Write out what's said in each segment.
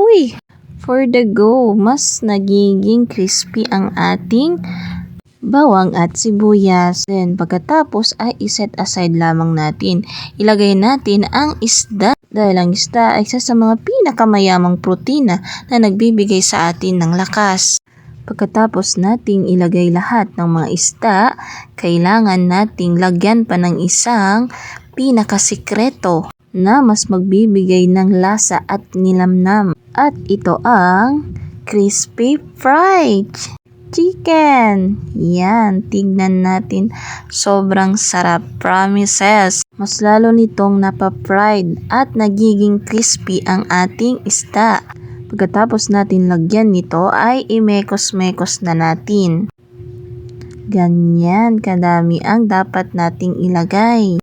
Huy! For the go, mas nagiging crispy ang ating bawang at sibuyas. Then, pagkatapos ay iset aside lamang natin. Ilagay natin ang isda dahil ang isda ay isa sa mga pinakamayamang protina na nagbibigay sa atin ng lakas. Pagkatapos nating ilagay lahat ng mga isda, kailangan nating lagyan pa ng isang pinakasikreto na mas magbibigay ng lasa at nilamnam. At ito ang crispy fried chicken. Yan, tignan natin. Sobrang sarap. Promises. Mas lalo nitong napa-fried at nagiging crispy ang ating isda. Pagkatapos natin lagyan nito ay imekos-mekos na natin. Ganyan kadami ang dapat nating ilagay.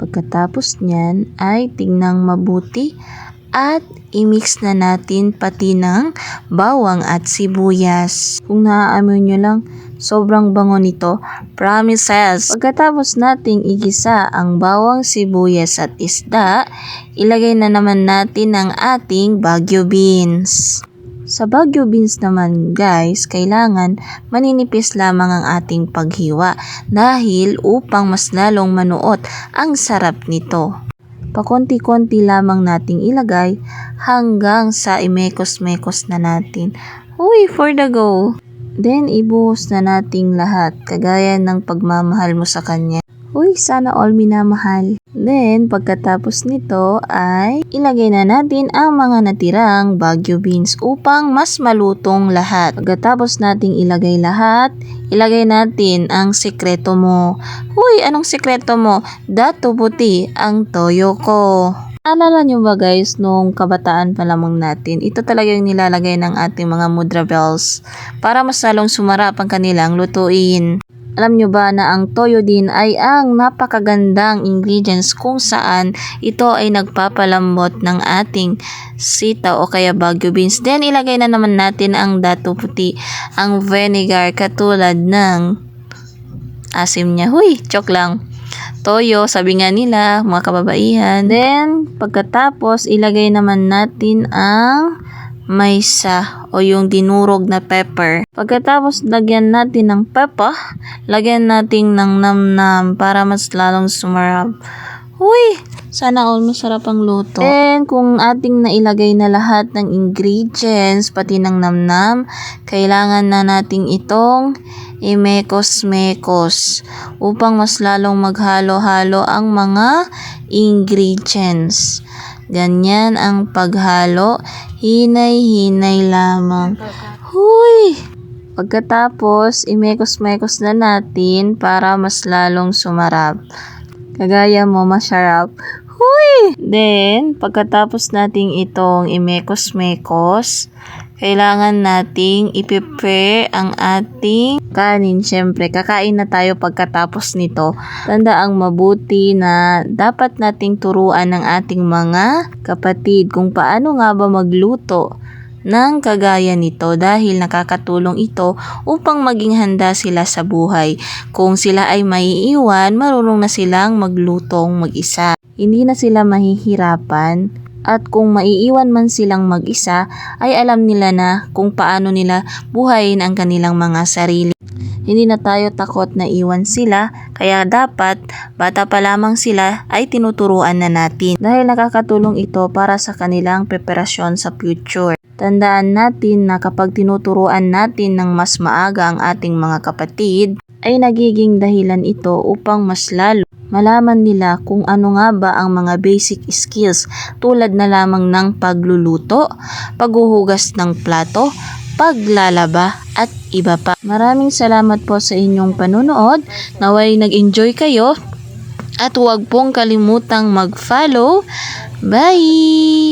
Pagkatapos niyan ay tignang mabuti at i-mix na natin pati ng bawang at sibuyas. Kung naaamoy nyo lang, sobrang bango nito. Promises! Pagkatapos nating igisa ang bawang, sibuyas at isda, ilagay na naman natin ang ating Baguio beans. Sa Baguio beans naman guys, kailangan maninipis lamang ang ating paghiwa dahil upang mas lalong manuot ang sarap nito. Pakonti-konti lamang nating ilagay hanggang sa imekos-mekos na natin. Uy, for the go! Then, ibuhos na nating lahat kagaya ng pagmamahal mo sa kanya. Uy, sana all minamahal. Then, pagkatapos nito ay ilagay na natin ang mga natirang Baguio beans upang mas malutong lahat. Pagkatapos nating ilagay lahat, ilagay natin ang sekreto mo. Uy, anong sekreto mo? Dato puti ang toyo ko. Alala nyo ba guys, nung kabataan pa lamang natin, ito talaga yung nilalagay ng ating mga mudra bells para mas lalong sumarap ang kanilang lutuin. Alam nyo ba na ang toyo din ay ang napakagandang ingredients kung saan ito ay nagpapalambot ng ating sita o kaya Baguio beans. Then ilagay na naman natin ang dato puti, ang vinegar katulad ng asim niya. Huy, chok lang. Toyo, sabi nga nila, mga kababaihan. Then, pagkatapos, ilagay naman natin ang maysa o yung dinurog na pepper. Pagkatapos lagyan natin ng pepper, lagyan natin ng namnam para mas lalong sumarap. Uy! Sana all masarap ang luto. Then, kung ating nailagay na lahat ng ingredients, pati ng namnam, kailangan na nating itong imekos-mekos upang mas lalong maghalo-halo ang mga ingredients. Ganyan ang paghalo, hinay-hinay lamang. Huy! Pagkatapos, imekos-mekos na natin para mas lalong sumarap. Kagaya mo, masarap. Huy! Then, pagkatapos nating itong imekos-mekos, kailangan nating i-prepare ang ating kanin. Siyempre, kakain na tayo pagkatapos nito. Tandaang mabuti na dapat nating turuan ng ating mga kapatid kung paano nga ba magluto ng kagaya nito dahil nakakatulong ito upang maging handa sila sa buhay. Kung sila ay maiiwan, marunong na silang maglutong mag-isa. Hindi na sila mahihirapan at kung maiiwan man silang mag-isa ay alam nila na kung paano nila buhayin ang kanilang mga sarili. Hindi na tayo takot na iwan sila, kaya dapat bata pa lamang sila ay tinuturuan na natin dahil nakakatulong ito para sa kanilang preparasyon sa future. Tandaan natin na kapag tinuturuan natin ng mas maaga ang ating mga kapatid, ay nagiging dahilan ito upang mas lalo malaman nila kung ano nga ba ang mga basic skills tulad na lamang ng pagluluto, paghuhugas ng plato, paglalaba at iba pa. Maraming salamat po sa inyong panunood. Naway nag-enjoy kayo at huwag pong kalimutang mag-follow. Bye!